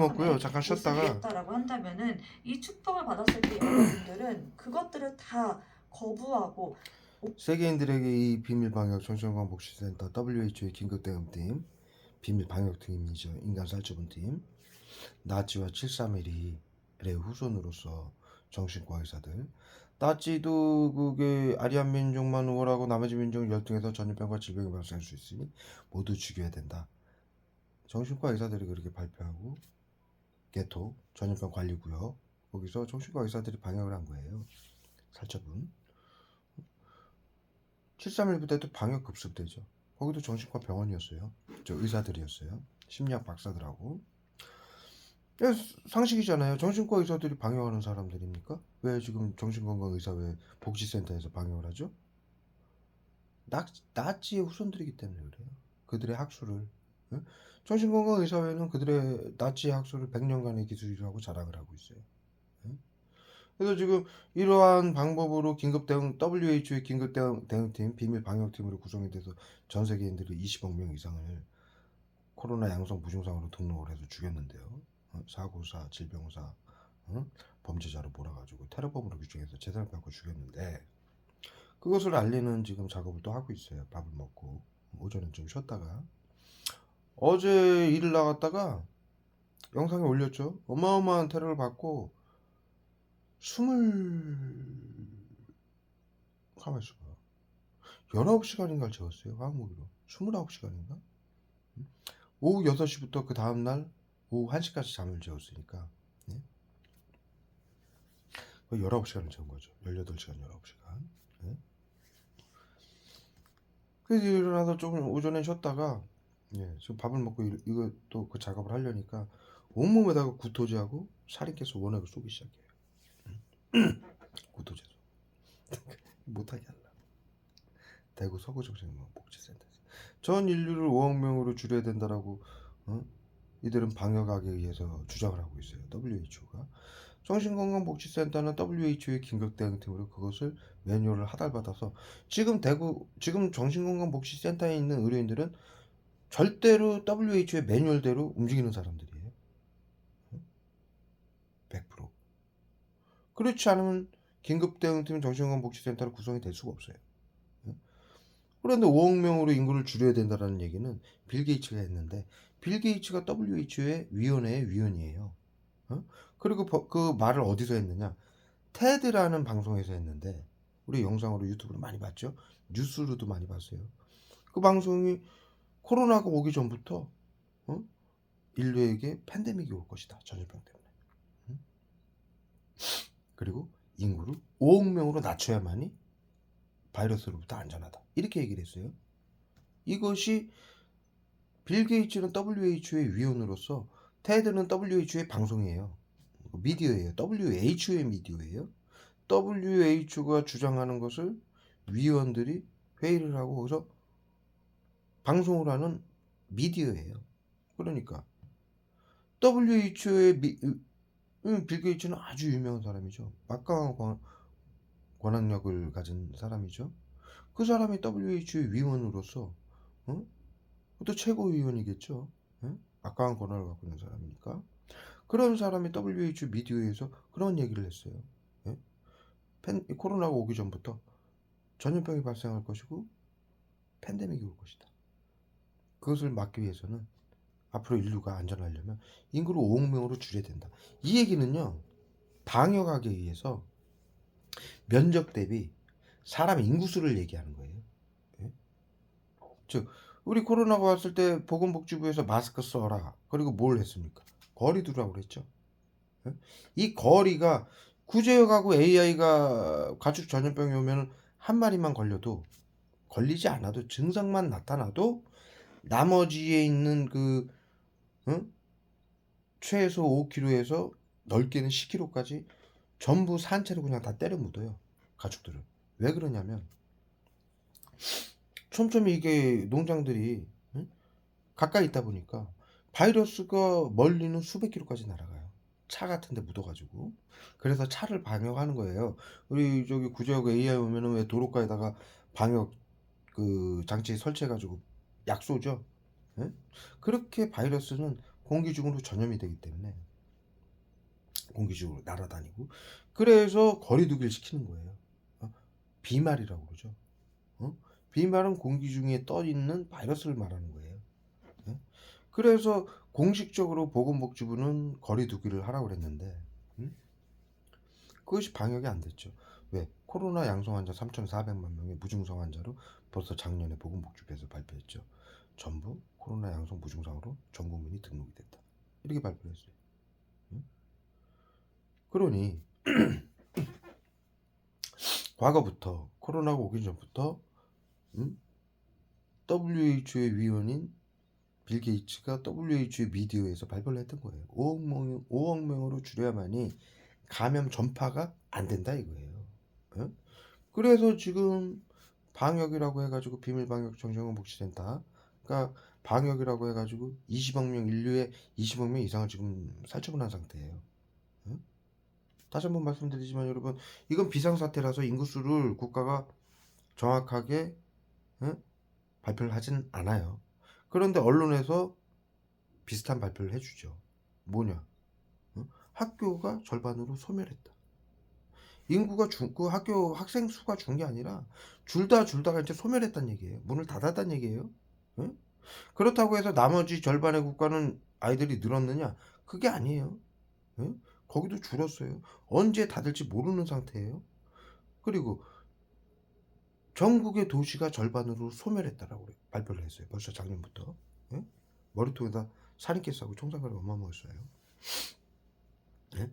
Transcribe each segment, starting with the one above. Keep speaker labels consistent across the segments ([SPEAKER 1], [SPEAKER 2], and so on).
[SPEAKER 1] 먹고요. 잠깐 쉬었다가
[SPEAKER 2] 했다라고 한다면은 이 축복을 받았을 때 여러분들은 그것들을 다 거부하고
[SPEAKER 1] 세계인들에게 이 비밀 방역 정신건강 복지센터 WHO의 긴급 대응팀 비밀 방역 팀이죠. 인간 살처분 팀 나치와 731의 후손으로서 정신과 의사들 나치도 그게 아리안 민족만 우월하고 나머지 민족은 열등해서 전염병과 질병이 발생할 수 있으니 모두 죽여야 된다. 정신과 의사들이 그렇게 발표하고 개토 전염병 관리구역 거기서 정신과 의사들이 방역을 한 거예요. 살처분 731 부대도 방역 급습대죠. 거기도 정신과 병원이었어요. 저 의사들이었어요. 심리학 박사들하고. 예, 상식이잖아요. 정신과 의사들이 방역하는 사람들입니까? 왜 지금 정신건강 의사 왜 복지센터에서 방역을 하죠? 나, 나치의 후손들이기 때문에 그래요. 그들의 학술을. 예? 정신건강 의사회는 그들의 나치의 학술을 100년간의 기술이라고 자랑을 하고 있어요. 예? 그래서 지금 이러한 방법으로 긴급 대응 WHO의 긴급 대응, 대응팀 비밀 방역팀으로 구성이 돼서 전 세계인들을 20억 명 이상을 코로나 양성 무증상으로 등록을 해서 죽였는데요. 어, 사고사, 질병사, 어? 범죄자로 몰아가지고 테러범으로 규정해서 재산을 받고 죽였는데 그것을 알리는 지금 작업을 또 하고 있어요. 밥을 먹고 오전에 좀 쉬었다가 어제 일을 나갔다가 영상에 올렸죠. 어마어마한 테러를 받고 숨을 가만히 있어봐. 19시간인가를 재웠어요. 화학무기로. 29시간인가? 오후 6시부터 그 다음날 오후 1시까지 잠을 재웠으니까. 네? 19시간을 재운 거죠. 18시간, 19시간. 네? 그래서 일어나서 조금 오전에 쉬었다가, 예, 지금 밥을 먹고 이- 이거 또 그 작업을 하려니까 온몸에다가 구토제하고 살인 깨서 원액을 쏘기 시작해요. 구토제소. 못하게 하려. 대구 서구정신복지센터에서 전 인류를 5억 명으로 줄여야 된다라고 어? 이들은 방역학에 의해서 주장을 하고 있어요. WHO가 정신건강복지센터는 WHO의 긴급 대응 팀으로 그것을 매뉴얼을 하달받아서 지금 대구 지금 정신건강복지센터에 있는 의료인들은 절대로 WHO의 매뉴얼대로 움직이는 사람들이에요. 100%. 그렇지 않으면 긴급대응팀 정신건강복지센터로 구성이 될 수가 없어요. 그런데 5억 명으로 인구를 줄여야 된다는 얘기는 빌 게이츠가 했는데 빌 게이츠가 WHO의 위원회의 위원이에요. 어? 그리고 버- 그 말을 어디서 했느냐? 테드라는 방송에서 했는데 우리 영상으로 유튜브로 많이 봤죠. 뉴스로도 많이 봤어요. 그 방송이 코로나가 오기 전부터 어? 인류에게 팬데믹이 올 것이다. 전염병 때문에. 응? 그리고 인구를 5억 명으로 낮춰야만이 바이러스로부터 안전하다. 이렇게 얘기를 했어요. 이것이 빌 게이츠는 WHO의 위원으로서 테드는 WHO의 방송이에요. 미디어예요. WHO의 미디어예요. WHO가 주장하는 것을 위원들이 회의를 하고 거기서 방송을 하는 미디어예요. 그러니까 WHO의 미, 음, 빌 게이츠는 아주 유명한 사람이죠. 막강한 권, 권한력을 가진 사람이죠. 그 사람이 WHO의 위원으로서 어? 또 최고위원이겠죠. 예? 막강한 권한을 갖고 있는 사람이니까. 그런 사람이 WHO 미디어에서 그런 얘기를 했어요. 예? 팬, 코로나가 오기 전부터 전염병이 발생할 것이고 팬데믹이 올 것이다. 그것을 막기 위해서는 앞으로 인류가 안전하려면 인구를 5억 명으로 줄여야 된다. 이 얘기는요. 방역학에 의해서 면적 대비 사람 인구수를 얘기하는 거예요. 예? 즉 우리 코로나가 왔을 때 보건복지부에서 마스크 써라. 그리고 뭘 했습니까? 거리 두라고 그랬죠. 예? 이 거리가 구제역하고 AI가 가축 전염병이 오면 한 마리만 걸려도 걸리지 않아도 증상만 나타나도 나머지에 있는 그 응? 최소 5kg에서 넓게는 10kg까지 전부 산채로 그냥 다 때려 묻어요. 가축들을. 왜 그러냐면 촘촘히 이게 농장들이 응? 가까이 있다 보니까 바이러스가 멀리는 수백 킬로까지 날아가요. 차 같은 데 묻어가지고. 그래서 차를 방역하는 거예요. 우리 저기 구제역 AI 오면은 왜 도로가에다가 방역 그 장치 설치해가지고 약 쏘죠. 예? 그렇게 바이러스는 공기 중으로 전염이 되기 때문에 공기 중으로 날아다니고 그래서 거리두기를 시키는 거예요. 어? 비말이라고 그러죠. 어? 비말은 공기 중에 떠 있는 바이러스를 말하는 거예요. 예? 그래서 공식적으로 보건복지부는 거리두기를 하라고 그랬는데 음? 그것이 방역이 안 됐죠. 왜? 코로나 양성 환자 3,400만 명의 무증상 환자로 벌써 작년에 보건복지부에서 발표했죠. 전부 코로나 양성 무증상으로 전 국민이 등록이 됐다. 이렇게 발표를 했어요. 응? 그러니 과거부터 코로나가 오기 전부터 응? WHO의 위원인 빌 게이츠가 WHO 미디어에서 발표를 했던 거예요. 5억 명, 5억 명으로 줄여야만이 감염 전파가 안 된다 이거예요. 응? 그래서 지금 방역이라고 해가지고 비밀 방역 정신건 복지센터 그러니까 방역이라고 해가지고 20억 명 인류의 20억 명 이상을 지금 살처분한 상태예요. 응? 다시 한번 말씀드리지만 여러분 이건 비상사태라서 인구수를 국가가 정확하게 응? 발표를 하진 않아요. 그런데 언론에서 비슷한 발표를 해주죠. 뭐냐? 응? 학교가 절반으로 소멸했다. 인구가 줄, 그 학교 학생 수가 준 게 아니라 줄다 줄다가 이제 소멸했다는 얘기예요. 문을 닫았다는 얘기예요. 응? 그렇다고 해서 나머지 절반의 국가는 아이들이 늘었느냐? 그게 아니에요. 응? 거기도 줄었어요. 언제 닫을지 모르는 상태예요. 그리고 전국의 도시가 절반으로 소멸했다라고. 발표를 했어요. 벌써 작년부터. 예? 머리통에다 살인캐 싸고 총상가를 어마어마하게 쏴요. 예?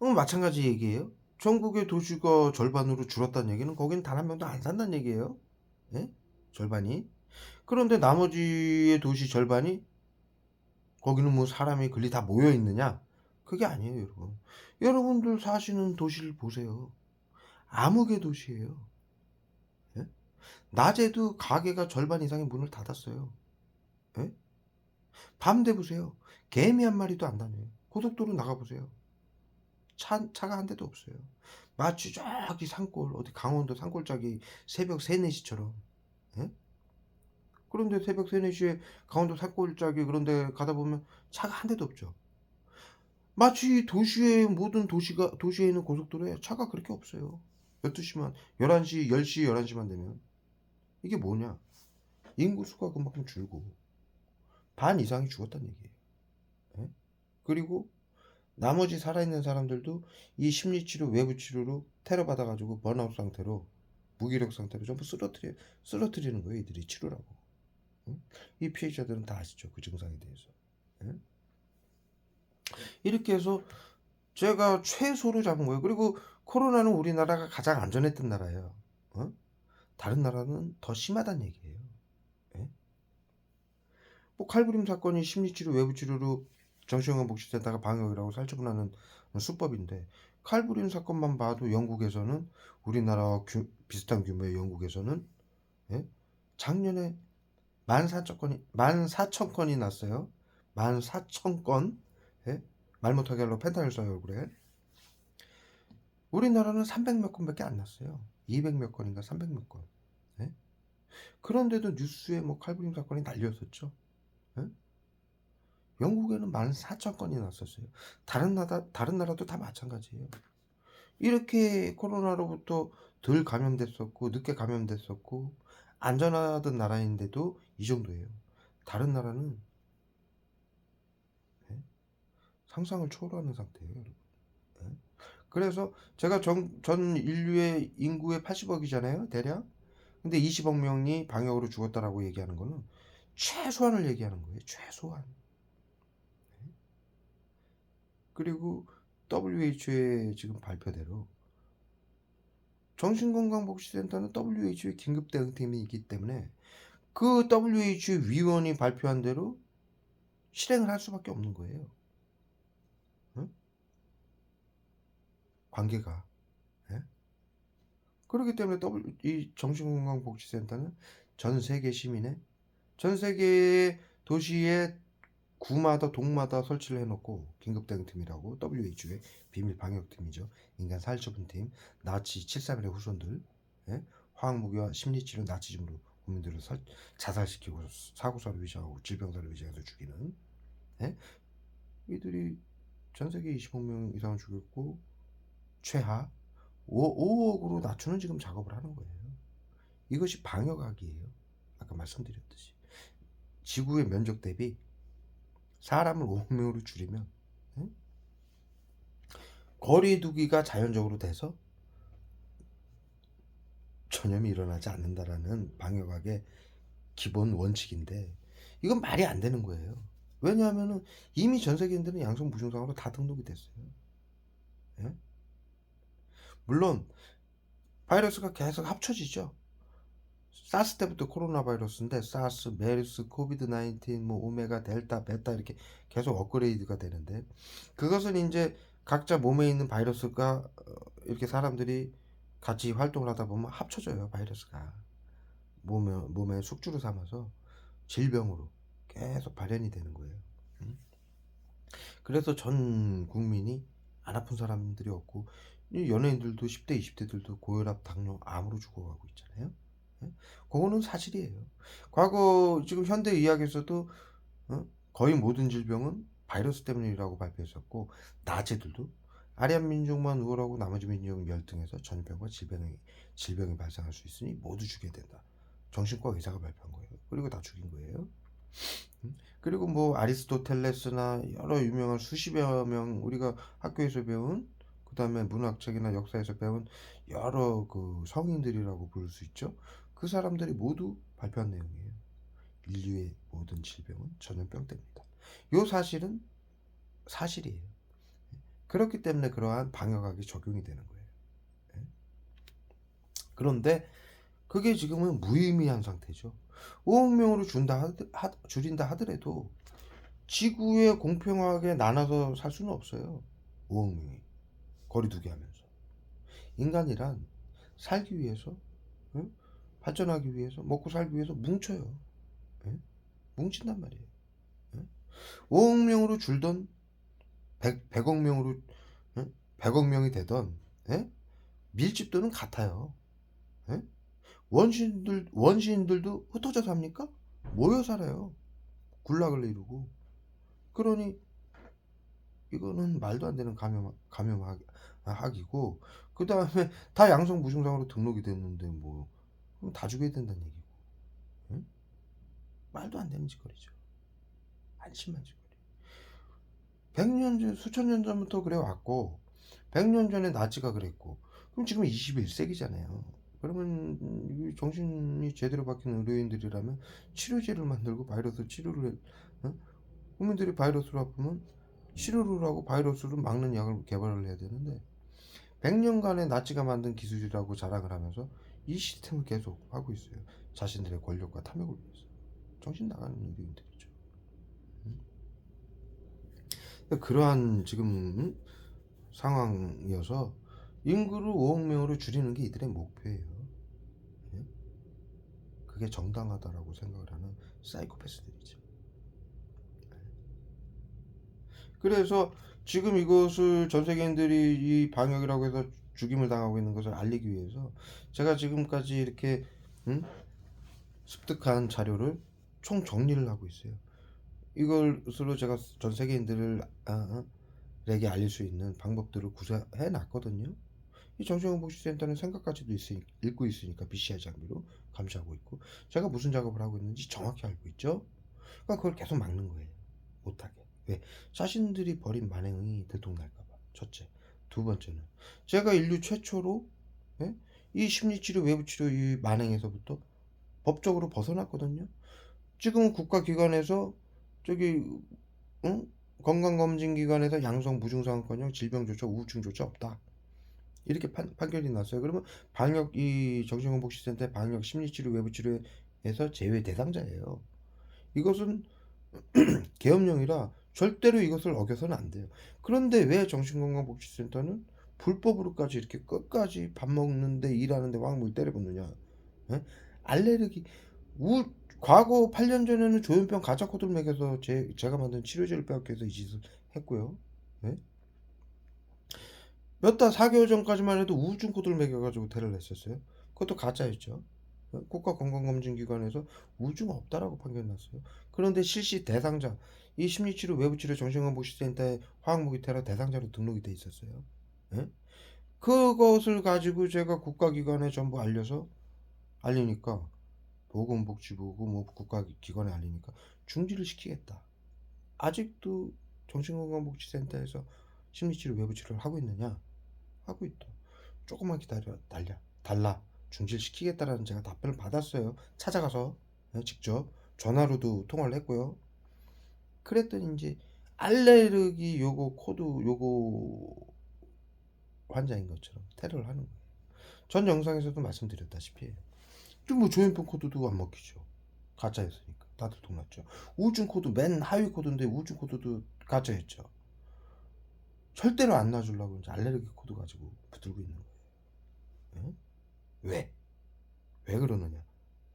[SPEAKER 1] 어, 마찬가지 얘기예요. 전국의 도시가 절반으로 줄었다는 얘기는 거기는 단 한 명도 안 산다는 얘기예요. 예? 절반이. 그런데 나머지의 도시 절반이 거기는 뭐 사람이 글리 다 모여 있느냐? 그게 아니에요, 여러분. 여러분들 사시는 도시를 보세요. 암흑의 도시예요. 예? 낮에도 가게가 절반 이상의 문을 닫았어요. 예? 밤 되보세요. 개미 한 마리도 안 다녀요. 고속도로 나가 보세요. 차, 차가 한 대도 없어요. 마치 저기 산골, 어디 강원도 산골짜기 새벽 3, 4시처럼. 예? 그런데 새벽 3, 4시에 강원도 산골짜기 그런데 가다 보면 차가 한 대도 없죠. 마치 도시의 모든 도시가, 도시에 있는 고속도로에 차가 그렇게 없어요. 12시만, 11시, 10시, 11시만 되면. 이게 뭐냐? 인구수가 그만큼 줄고, 반 이상이 죽었다는 얘기예요. 예? 그리고 나머지 살아있는 사람들도 이 심리치료, 외부치료로 테러 받아가지고 번아웃 상태로 무기력 상태로 전부 쓰러뜨리, 쓰러뜨리는 거예요. 이들이 치료라고. 응? 이 피해자들은 다 아시죠. 그 증상에 대해서. 응? 이렇게 해서 제가 최소로 잡은 거예요. 그리고 코로나는 우리나라가 가장 안전했던 나라예요. 어? 다른 나라는 더 심하다는 얘기예요. 예? 뭐 칼부림 사건이 심리치료, 외부치료로 정신건강 복지센터가 방역이라고 살처분하는 수법인데 칼부림 사건만 봐도 영국에서는 우리나라와 규- 비슷한 규모의 영국에서는 예? 작년에 14,000건이 14,000건이 났어요. 14,000건 예? 말 못하게 하려고 펜타닐 써요 그래. 우리나라는 300몇 건밖에 안 났어요. 200몇 건인가 300몇 건. 예? 그런데도 뉴스에 뭐 칼부림 사건이 날렸었죠. 예? 영국에는 14,000건이 났었어요. 다른 나라 다른 나라도 다 마찬가지예요. 이렇게 코로나로부터 덜 감염됐었고 늦게 감염됐었고 안전하던 나라인데도 이 정도예요. 다른 나라는 예? 상상을 초월하는 상태예요. 예? 그래서 제가 전, 전 인류의 인구의 80억이잖아요, 대략. 근데 20억 명이 방역으로 죽었다라고 얘기하는 거는 최소한을 얘기하는 거예요. 최소한. 예? 그리고 WHO의 지금 발표대로 정신건강복지센터는 WHO의 긴급 대응팀이 있기 때문에 그 WHO 위원이 발표한 대로 실행을 할 수밖에 없는 거예요. 응? 관계가. 예? 그렇기 때문에 W, 이 정신건강복지센터는 전 세계 시민의 전 세계의 도시에 구마다 동마다 설치를 해놓고 긴급 대응팀이라고 WHO의 비밀 방역팀이죠. 인간 살처분팀, 나치 731의 후손들, 예? 화학무기와 심리치료 나치즘으로 국민들을 살, 자살시키고 사고사를 위장하고 질병사를 위장해서 죽이는 예? 이들이 전 세계 20억 명 이상을 죽였고 최하 5, 5억으로 낮추는 지금 작업을 하는 거예요. 이것이 방역학이에요. 아까 말씀드렸듯이 지구의 면적 대비 사람을 5억 명으로 줄이면 예? 거리 두기가 자연적으로 돼서 전염이 일어나지 않는다라는 방역학의 기본 원칙인데 이건 말이 안 되는 거예요. 왜냐하면은 이미 전 세계인들은 양성 무증상으로 다 등록이 됐어요. 예? 물론 바이러스가 계속 합쳐지죠. 사스 때부터 코로나 바이러스인데 사스, 메르스, 코비드 19, 뭐 오메가, 델타, 베타 이렇게 계속 업그레이드가 되는데 그것은 이제 각자 몸에 있는 바이러스가 어, 이렇게 사람들이 같이 활동을 하다 보면 합쳐져요 바이러스가 몸에 몸에 숙주를 삼아서 질병으로 계속 발현이 되는 거예요. 음? 그래서 전 국민이 안 아픈 사람들이 없고 이 연예인들도 10대, 20대들도 고혈압, 당뇨, 암으로 죽어가고 있잖아요. 예? 그거는 사실이에요. 과거 지금 현대 의학에서도 어? 거의 모든 질병은 바이러스 때문이라고 발표했었고 나제들도 아리안 민족만 우월하고 나머지 민족은 열등해서 전염병과 질병이 질병이 발생할 수 있으니 모두 죽게 된다. 정신과 의사가 발표한 거예요. 그리고 다 죽인 거예요. 음? 그리고 뭐 아리스토텔레스나 여러 유명한 수십여 명 우리가 학교에서 배운 그다음에 문학책이나 역사에서 배운 여러 그 성인들이라고 부를 수 있죠. 그 사람들이 모두 발표한 내용이에요. 인류의 모든 질병은 전염병 때문이다. 요 사실은 사실이에요. 그렇기 때문에 그러한 방역학이 적용이 되는 거예요. 예? 그런데 그게 지금은 무의미한 상태죠. 5억 명으로 준다 하드- 하- 줄인다 하더라도 지구에 공평하게 나눠서 살 수는 없어요. 5억 명이 거리 두기 하면서 인간이란 살기 위해서 응? 발전하기 위해서 먹고 살기 위해서 뭉쳐요. 예? 뭉친단 말이에요. 예? 5억 명으로 줄던 100, 100억 명으로 예? 100억 명이 되던 예? 밀집도는 같아요. 예? 원시인들 원시인들도 흩어져 삽니까? 모여 살아요. 군락을 이루고. 그러니 이거는 말도 안 되는 감염 감염학이고 그 다음에 다 양성 무증상으로 등록이 됐는데 뭐 그럼 다 죽여야 된다는 얘기고. 응? 말도 안 되는 짓거리죠. 안심한 짓거리. 100년 전, 수천 년 전부터 그래 왔고 100년 전에 나치가 그랬고 그럼 지금 21세기잖아요. 그러면 이 정신이 제대로 박힌 의료인들이라면 치료제를 만들고 바이러스 치료를 해- 어? 국민들이 바이러스로 아프면 치료를 하고 바이러스를 막는 약을 개발을 해야 되는데 100년간의 나치가 만든 기술이라고 자랑을 하면서 이 시스템을 계속 하고 있어요. 자신들의 권력과 탐욕을 위해서. 정신 나가는 의료인들이죠. 음? 그러한 지금 음? 상황이어서 인구를 5억 명으로 줄이는 게 이들의 목표예요. 예? 그게 정당하다라고 생각을 하는 사이코패스들이죠. 예. 그래서 지금 이것을 전 세계인들이 이 방역이라고 해서 죽임을 당하고 있는 것을 알리기 위해서 제가 지금까지 이렇게 음? 습득한 자료를 총 정리를 하고 있어요. 이것으로 제가 전 세계인들을 아, 에게 알릴 수 있는 방법들을 구사해 놨거든요. 이 정신건복지센터는 생각까지도 있으니, 읽고 있으니까 BCI 장비로 감시하고 있고 제가 무슨 작업을 하고 있는지 정확히 알고 있죠. 그러니까 그걸 계속 막는 거예요. 못하게. 왜? 자신들이 벌인 만행이 들통날까봐. 첫째. 두 번째는 제가 인류 최초로 예? 이 심리치료 외부치료 이 만행에서부터 법적으로 벗어났거든요. 지금은 국가기관에서 저기 응? 건강검진기관에서 양성 무증상커녕 질병조차 우울증조차 없다. 이렇게 판, 판결이 났어요. 그러면 방역 이 정신건복시센터 방역 심리치료 외부치료에서 제외 대상자예요. 이것은 계엄령이라 절대로 이것을 어겨서는 안 돼요. 그런데 왜 정신건강복지센터는 불법으로까지 이렇게 끝까지 밥 먹는데 일하는데 왕물 때려붓느냐? 예? 알레르기 우 과거 8년 전에는 조현병 가짜 코드를 먹여서 제, 제가 만든 치료제를 빼앗기 위해서 이 짓을 했고요. 예? 몇달 4개월 전까지만 해도 우울증 코드를 먹여가지고 대를 냈었어요. 그것도 가짜였죠. 어? 국가건강검진기관에서 우증 없다라고 판결났어요. 그런데 실시 대상자 이 심리치료 외부치료 정신건강복지센터에 화학무기 테러 대상자로 등록이 돼 있었어요. 예? 그것을 가지고 제가 국가기관에 전부 알려서 알리니까 보건복지부고 뭐 국가기관에 알리니까 중지를 시키겠다. 아직도 정신건강복지센터에서 심리치료 외부치료를 하고 있느냐? 하고 있다. 조금만 기다려 달려 달라 중지를 시키겠다라는 제가 답변을 받았어요. 찾아가서 네, 직접 전화로도 통화를 했고요. 그랬더니 이제 알레르기 요거 코드 요거 환자인 것처럼 테러를 하는 거예요. 전 영상에서도 말씀드렸다시피 뭐 조현병 코드도 안 먹히죠. 가짜였으니까 다들 동났죠. 우울증 코드 맨 하위 코드인데 우울증 코드도 가짜였죠. 절대로 안 놔주려고 이제 알레르기 코드 가지고 붙들고 있는 거예요. 예? 왜? 왜 그러느냐?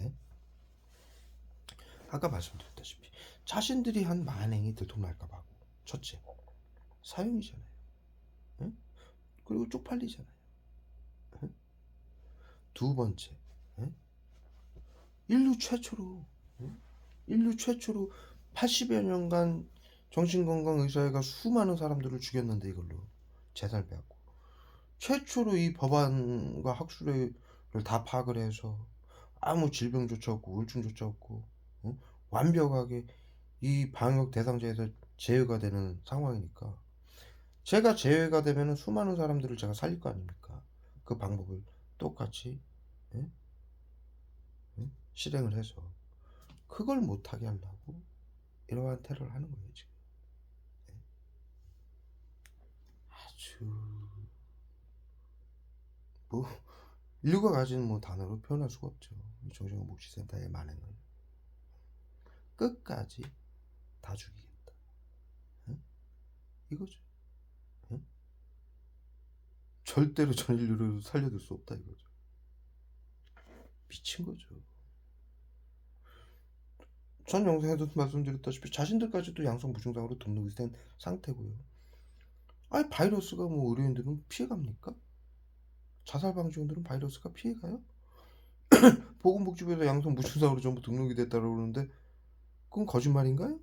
[SPEAKER 1] 예? 아까 말씀드렸다시피 자신들이 한 만행이 들통날까봐 하고 첫째 사형이잖아요. 예? 그리고 쪽팔리잖아요. 예? 두 번째 예? 인류 최초로 예? 인류 최초로 80여 년간 정신건강의사회가 수많은 사람들을 죽였는데 이걸로 재산을 빼앗고 최초로 이 법안과 학술회를 다 파악을 해서 아무 질병조차 없고 우울증조차 없고 어? 완벽하게 이 방역 대상자에서 제외가 되는 상황이니까 제가 제외가 되면 수많은 사람들을 제가 살릴 거 아닙니까 그 방법을 똑같이 예? 예? 실행을 해서 그걸 못하게 하려고 이러한 테러를 하는 거예요 지금 예? 아주 뭐 인류가 가진 뭐 단어로 표현할 수가 없죠. 이 정신건복지센터의 만행은 끝까지 다 죽이겠다. 응? 이거죠. 응? 절대로 전 인류를 살려둘 수 없다 이거죠. 미친 거죠. 전 영상에도 말씀드렸다시피 자신들까지도 양성 무증상으로 등록이 된 상태고요. 아니 바이러스가 뭐 의료인들은 피해갑니까? 자살 방지원들은 바이러스가 피해가요? 보건복지부에서 양성 무증상으로 전부 등록이 됐다고 그러는데 그건 거짓말인가요?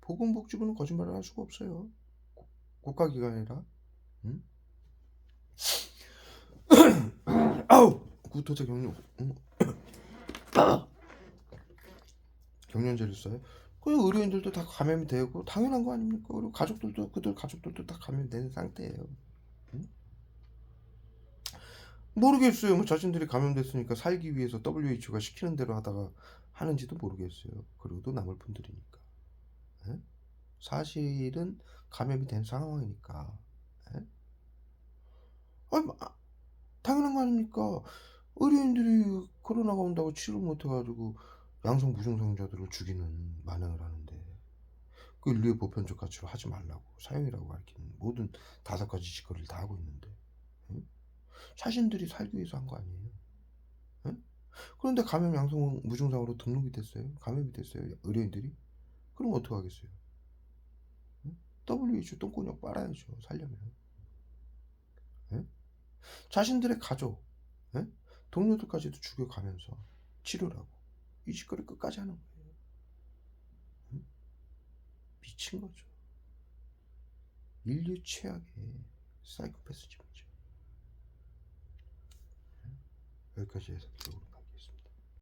[SPEAKER 1] 보건복지부는 거짓말을 할 수가 없어요. 국- 국가기관이라. 응? 아우 구토제 경련. 응? 경련제를 써요. 그 의료인들도 다 감염이 되고 당연한 거 아닙니까? 그리고 가족들도 그들 가족들도 다 감염이 된 상태예요. 응? 모르겠어요. 뭐 자신들이 감염됐으니까 살기 위해서 WHO가 시키는 대로 하다가 하는지도 모르겠어요. 그러고도 남을 분들이니까. 예? 사실은 감염이 된 상황이니까. 예? 아니, 뭐, 아, 당연한 거 아닙니까? 의료인들이 코로나가 온다고 치료 못해가지고 양성 무증상자들을 죽이는 만행을 하는데 그 인류의 보편적 가치로 하지 말라고 사형이라고 가르치는 모든 다섯 가지 짓거리를 다 하고 있는데 응? 자신들이 살기 위해서 한 거 아니에요? 응? 그런데 감염 양성 무증상으로 등록이 됐어요. 감염이 됐어요. 의료인들이. 그럼 어떻게 하겠어요? 응? WHO 똥꼬녁 빨아야죠. 살려면. 응? 자신들의 가족, 응? 동료들까지도 죽여가면서 치료라고. 이 짓거리 끝까지 하는 거예요. 응? 미친 거죠. 인류 최악의 사이코패스즘이죠. 여기